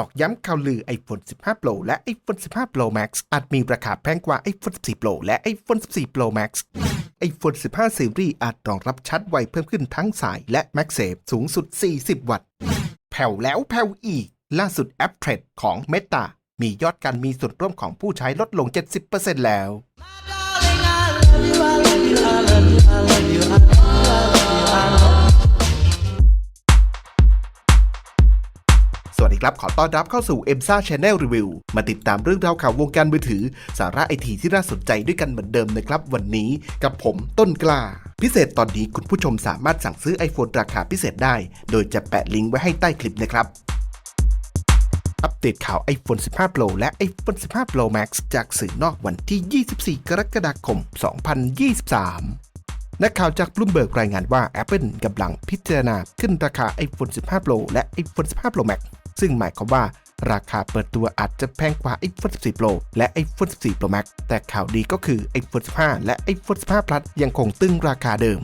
ตอกย้ำข่าวลือ iPhone 15 Pro และ iPhone 15 Pro Max อาจมีราคาแพงกว่า iPhone 14 Pro และ iPhone 14 Pro Max iPhone 15 Series อาจรองรับชาร์จไวเพิ่มขึ้นทั้งสายและ MagSafe สูงสุด 40 วัตต์ แผ่วแล้วแผ่วอีก ล่าสุดแอปเทรดของ Meta มียอดการมีส่วนร่วมของผู้ใช้ลดลง 70%แล้วสวัสดี ครับ ขอต้อนรับเข้าสู่ e m s a Channel Review มาติดตามเรื่องราวข่าววงการมือถือ สาระไอทีที่น่าสนใจด้วยกันเหมือนเดิมนะครับ วันนี้กับผมต้นกล้า พิเศษตอนนี้คุณผู้ชมสามารถสั่งซื้อ iPhone ราคาพิเศษได้ โดยจะแปะลิงก์ไว้ให้ใต้คลิปนะครับอัปเดตข่าว iPhone 15 Pro และ iPhone 15 Pro Max จากสื่อนอกวันที่ 24 กรกฎาคม 2023นักข่าวจาก Bloomberg รายงานว่า Apple กำลังพิจารณาขึ้นราคา iPhone 15 Pro และ iPhone 15 Pro Max ซึ่งหมายความว่าราคาเปิดตัวอาจจะแพงกว่า iPhone 14 Pro และ iPhone 14 Pro Max แต่ข่าวดีก็คือ iPhone 15 และ iPhone 15 Plus ยังคงตึงราคาเดิม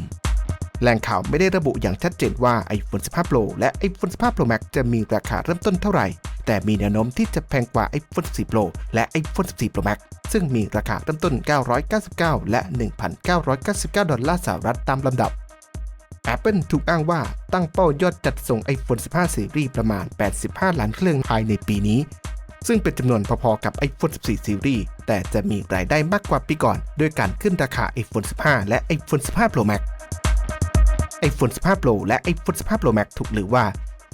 แหล่งข่าวไม่ได้ระบุอย่างชัดเจนว่า iPhone 15 Pro และ iPhone 15 Pro Max จะมีราคาเริ่มต้นเท่าไหร่ แต่มีแนวโน้มที่จะแพงกว่า iPhone 14 Pro และ iPhone 14 Pro Max ซึ่งมีราคาเริ่มต้น 999 และ 1,999 ดอลลาร์สหรัฐตามลำดับ Apple ถูกอ้างว่าตั้งเป้ายอดจัดส่ง iPhone 15 Series ประมาณ 85 ล้านเครื่องภายในปีนี้ ซึ่งเป็นจำนวนพอๆกับ iPhone 14 Series แต่จะมีรายได้มากกว่าปีก่อน ด้วยการขึ้นราคา iPhone 15 และ iPhone 15 Pro Max iPhone 15 Pro และ iPhone 15 Pro Max ถูกหรือว่า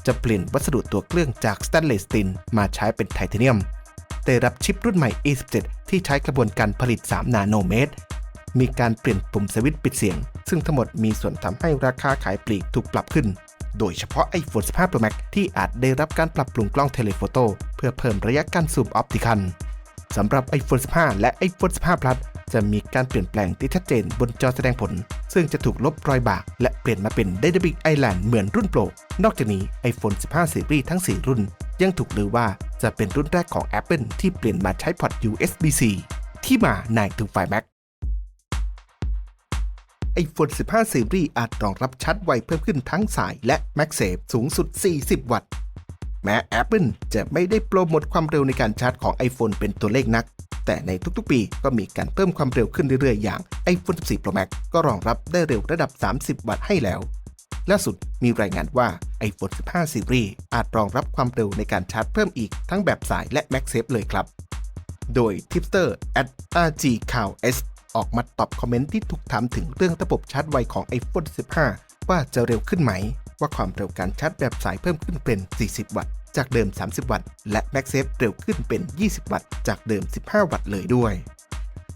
จะเปลี่ยนวัสดุตัวเครื่องจากสแตนเลสสตีลมาใช้เป็นไทเทเนียม ได้รับชิปรุ่นใหม่ A17 ที่ใช้กระบวนการผลิต 3 นาโนเมตร มีการเปลี่ยนปุ่มสวิตช์ปิดเสียง ซึ่งทั้งหมดมีส่วนทำให้ราคาขายปลีกถูกปรับขึ้น โดยเฉพาะ iPhone 15 Pro Max ที่อาจได้รับการปรับปรุงกล้องเทเลโฟโต้เพื่อเพิ่มระยะการซูมออปติคัลสำหรับ iPhone 15 และ iPhone 15 Plus จะมีการเปลี่ยนแปลงที่ชัดเจนบนจอแสดงผล ซึ่งจะถูกลบรอยบาก และเปลี่ยนมาเป็น Dynamic Island เหมือนรุ่นโปร นอกจากนี้ iPhone 15 Series ทั้ง 4 รุ่น ยังถูกลือว่าจะเป็นรุ่นแรกของ Apple ที่เปลี่ยนมาใช้พอร์ต USB-C ที่มาในถึงไฟ Mac iPhone 15 Series อาจรองรับชาร์จไวเพิ่มขึ้นทั้งสายและ MagSafe สูงสุด 40 วัตต์ แม้ Apple จะไม่ได้โปรโมทความเร็วในการชาร์จของ iPhone เป็นตัวเลขนัก แต่ในทุกๆ ปีก็มีการเพิ่มความเร็วขึ้นเรื่อยๆ อย่าง iPhone 14 Pro Max ก็รองรับได้เร็วระดับ 30 วัตต์ให้แล้วล่าสุดมีรายงานว่า iPhone 15 Series อาจรองรับความเร็วในการชาร์จเพิ่มอีกทั้งแบบสายและ MagSafe เลยครับ โดย Tipster at RG c o w S ออกมาตอบคอมเมนต์ที่ถูกถามถึงเรื่องระบบชาร์จไวของ iPhone 15 ว่าจะเร็วขึ้นไหม ว่าความเร็วการชาร์จแบบสายเพิ่มขึ้นเป็น 40 วัตต์ จากเดิม 30 วัตต์ และ MagSafe เร็วขึ้นเป็น 20 วัตต์ จากเดิม 15 วัตต์เลยด้วย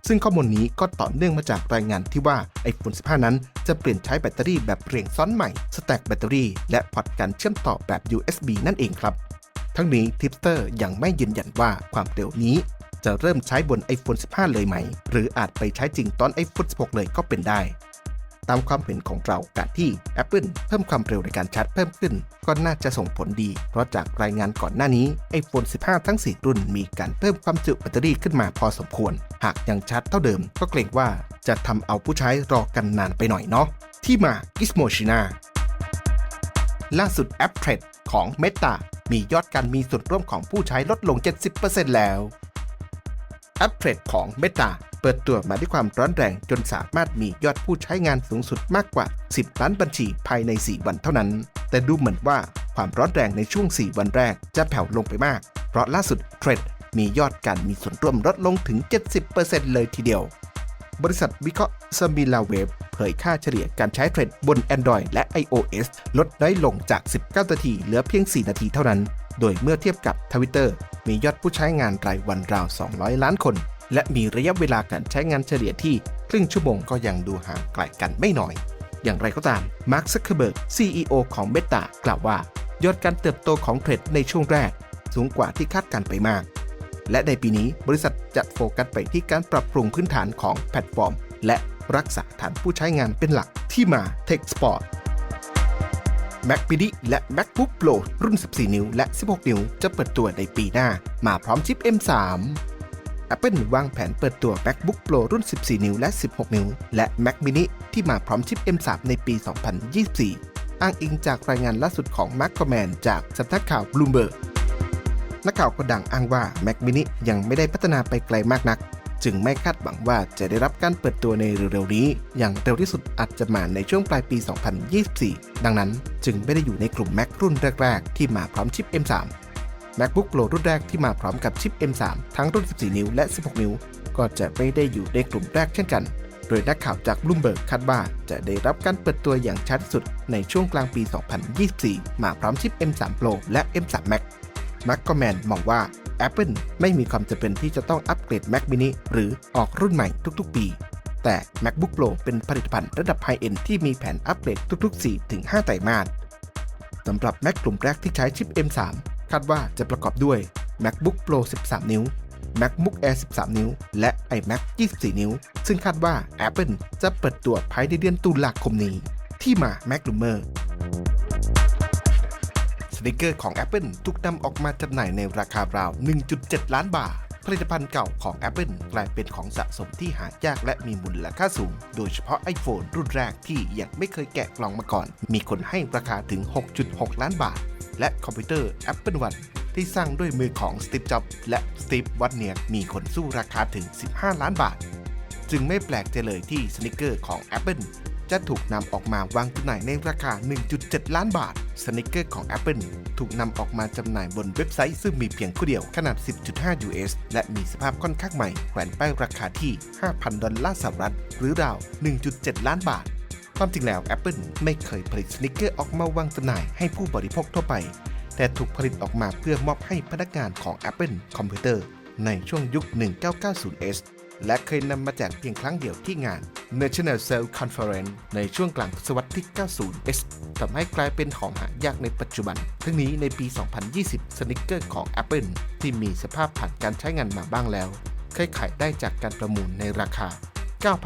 ซึ่งข้อมูลนี้ก็ต่อเนื่องมาจากรายงานที่ว่า iPhone 15 นั้นจะเปลี่ยนใช้แบตเตอรี่แบบเรียงซ้อนใหม่ สแต็กแบตเตอรี่ และพอร์ตการเชื่อมต่อแบบ USB นั่นเองครับทั้งนี้ทิปสเตอร์ยังไม่ยืนยันว่าความเร็วนี้ จะเริ่มใช้บน iPhone 15 เลยไหม หรืออาจไปใช้จริงตอน iPhone 16 เลยก็เป็นได้ ตามความเห็นของเราการที่ Apple เพิ่มความเร็วในการชาร์จเพิ่มขึ้น ก็น่าจะส่งผลดี เพราะจากรายงานก่อนหน้านี้ iPhone 15 ทั้ง 4 รุ่นมีการเพิ่มความจุแบตเตอรี่ขึ้นมาพอสมควร หากยังชาร์จเท่าเดิม ก็เกรงว่าจะทำเอาผู้ใช้รอกันนานไปหน่อยเนาะที่มา Gizmo China ล่าสุดแอปเทรดของ Meta มียอดการมีส่วนร่วมของผู้ใช้ลดลง 70%แล้ว แอปเดตของ Meta เปิดตัวมาด้วยความร้อนแรงจนสามารถมียอดผู้ใช้งานสูงสุดมากกว่า 10 ล้านบัญชีภายใน 4 วันเท่านั้น แต่ดูเหมือนว่าความร้อนแรงในช่วง 4 วันแรกจะแผ่วลงไปมาก เพราะล่าสุดเทรดมียอดการมีส่วนร่วมลดลงถึง 70%เลยทีเดียว บริษัทวิเคราะห์ซามิลาเวฟเผยค่าเฉลี่ยการใช้เทรดบน Android และ iOS ลดน้อยลงจาก 19 นาทีเหลือเพียง 4 นาทีเท่านั้น โดยเมื่อเทียบกับ Twitter มียอดผู้ใช้งานรายวันราว 200 ล้านคน และมีระยะเวลาการใช้งานเฉลี่ยที่ครึ่งชั่วโมงก็ยังดูห่างไกลกันไม่น้อย อย่างไรก็ตาม มาร์คซักเคเบิร์ก CEO ของ Meta กล่าวว่า ยอดการเติบโตของเทรดในช่วงแรก สูงกว่าที่คาดการไปมาก และในปีนี้บริษัทจะโฟกัสไปที่การปรับปรุงพื้นฐานของแพลตฟอร์ม และรักษาฐานผู้ใช้งานเป็นหลักที่มา Tech Sport Mac mini และ MacBook Pro รุ่น 14 นิ้ว และ 16 นิ้ว จะเปิดตัวในปีหน้า มาพร้อมชิป M3 Apple วางแผนเปิดตัว MacBook Pro รุ่น 14 นิ้ว และ 16 นิ้ว และ Mac mini ที่มาพร้อมชิป M3 ในปี 2024 อ้างอิงจากรายงานล่าสุดของ Mark Gurman จากสำนักข่าว Bloomberg นักข่าวก็ดังอ้างว่า Mac mini ยังไม่ได้พัฒนาไปไกลมากนัก จึงไม่คาดหวังว่าจะได้รับการเปิดตัวในเร็วๆนี้ อย่างเร็วที่สุดอาจจะมาในช่วงปลายปี 2024 ดังนั้นจึงไม่ได้อยู่ในกลุ่ม Mac รุ่นแรกๆ ที่มาพร้อมชิป M3 MacBook Pro รุ่นแรกที่มาพร้อมกับชิป M3 ทั้งรุ่น 14 นิ้วและ 16 นิ้ว ก็จะไม่ได้อยู่ในกลุ่มแรกเช่นกัน โดยนักข่าวจาก Bloomberg คาดว่า จะได้รับการเปิดตัวอย่างชัดสุดในช่วงกลางปี 2024 มาพร้อมชิป M3 Pro และ M3 Max มักก็แมนมองว่า Apple ไม่มีความจำเป็นที่จะต้องอัปเกรด Mac mini หรือออกรุ่นใหม่ทุกๆ ปี แต่ MacBook Pro เป็นผลิตภัณฑ์ระดับไฮเอ็นที่มีแผนอัปเกรดทุกๆ 4-5 ไตรมาสสำหรับ Mac กลุ่มแรกที่ใช้ชิป M3 คาดว่าจะประกอบด้วย MacBook Pro 13 นิ้ว MacBook Air 13 นิ้ว และ iMac 24 นิ้ว ซึ่งคาดว่า Apple จะเปิดตัวภายในเดือนตุลาคมนี้ ที่มา Mac Rumor สติกเกอร์ของ Apple ถูกนำออกมาจำหน่ายในราคาราว 1.7 ล้านบาท ผลิตภัณฑ์เก่าของ Apple กลายเป็นของสะสมที่หายากและมีมูลค่าสูง โดยเฉพาะ iPhone รุ่นแรกที่ยังไม่เคยแกะกล่องมาก่อน มีคนให้ราคาถึง 6.6 ล้านบาท และคอมพิวเตอร์ Apple One ที่สร้างด้วยมือของสตีฟ จ็อบส์และสตีฟ วัตเนียร์มีคนสู้ราคาถึง 15 ล้านบาท จึงไม่แปลกใจเลยที่สนิเกอร์ของ Apple จะถูกนำออกมาวางจำหน่ายในราคา 1.7 ล้านบาท สนิเกอร์ของ Apple ถูกนำออกมาจำหน่ายบนเว็บไซต์ซึ่งมีเพียงคู่เดียวขนาด 10.5 US และมีสภาพค่อนข้างใหม่แขวนป้ายราคาที่ 5,000 ดอลลาร์สหรัฐ หรือราว 1.7 ล้านบาท ความจริงแล้ว Apple ไม่เคยผลิตสนิเกอร์ออกมาวางจำหน่ายให้ผู้บริโภคทั่วไป แต่ถูกผลิตออกมาเพื่อมอบให้พนักงานของ Apple คอมพิวเตอร์ในช่วงยุค 1990S และเคยนำมาแจกเพียงครั้งเดียวที่งาน National Sales Conference ในช่วงกลางทศวรรษที่ 90S ทำให้กลายเป็นของหายากในปัจจุบัน ทั้งนี้ในปี 2020 สนิเกอร์ของ Apple ที่มีสภาพผ่านการใช้งานมาบ้างแล้วเคยขายได้จากการประมูลในราคา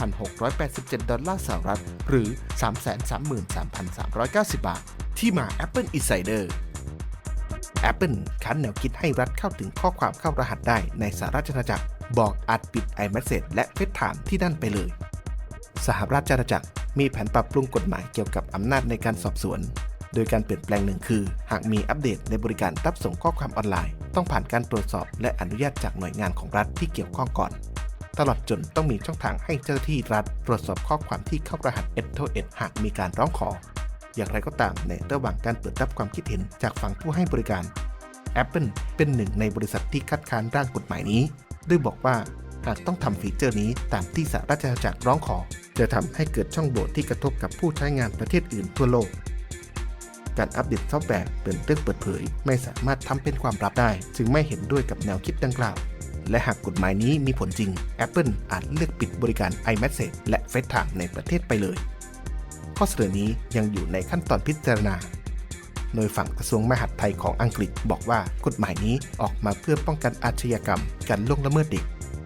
9,687 ดอลลาร์สหรัฐ หรือ 333,390 บาท ที่มา Apple Insider Apple คันแนวคิดให้รัฐเข้าถึงข้อความเข้ารหัสได้ในสหราชอาณาจักร บอกอาจปิด iMessage และเฟซไทม์ที่นั่นไปเลย สหราชอาณาจักรมีแผนปรับปรุงกฎหมายเกี่ยวกับอำนาจในการสอบสวน โดยการเปลี่ยนแปลงหนึ่งคือ หากมีอัปเดตในบริการรับส่งข้อความออนไลน์ ต้องผ่านการตรวจสอบและอนุญาตจากหน่วยงานของรัฐที่เกี่ยวข้องก่อน ตลอดจนต้องมีช่องทางให้เจ้าหน้าที่รัฐ ตรวจสอบข้อความที่เข้ารหัส e t o e หากมีการร้องขอ อย่างไรก็ตามในระหว่างการเปิดรับความคิดเห็นจากฝั่งผู้ให้บริการ Apple เป็นหนึ่งในบริษัทที่คัดค้านร่างกฎหมายนี้โดยบอกว่า หากต้องทำฟีเจอร์นี้ตามที่สหราชอาณาจักรร้องขอ จะทำให้เกิดช่องโหว่ที่กระทบกับผู้ใช้งานประเทศอื่นทั่วโลก การอัปเดตซอฟต์แวร์เป็นเรื่องเปิดเผย ไม่สามารถทำเป็นความลับได้ จึงไม่เห็นด้วยกับแนวคิดดังกล่าว และหากกฎหมายนี้มีผลจริง Apple อาจเลือกปิดบริการ iMessage และ FaceTime ในประเทศไปเลย ข้อเสนอนี้ยังอยู่ในขั้นตอนพิจารณาโดยฝั่งกระทรวงมหาดไทยของอังกฤษบอกว่ากฎหมายนี้ออกมาเพื่อป้องกันอาชญากรรม การล่วงละเมิดเด็ก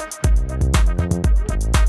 Thank you.